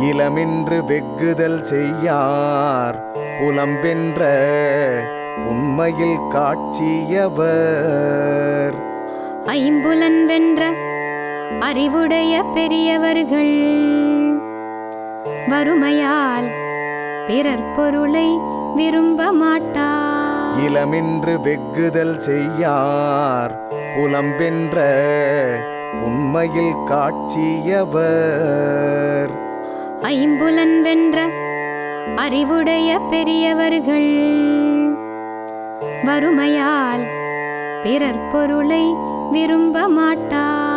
இளமின்று வெகுதல் செய்யார் புலம்பென்ற உண்மையில் காட்சியவர். ஐம்புலன் வென்ற அறிவுடைய பெரியவர்கள் வறுமையால் பிறர் பொருளை விரும்ப மாட்டார். இளமின்று வெகுதல் செய்யார். புலம்பென்ற உண்மையில் காட்சியவர். ஐம்புலன் வென்ற அறிவுடைய பெரியவர்கள். வறுமையால் பிறர் பொருளை விரும்ப மாட்டார்.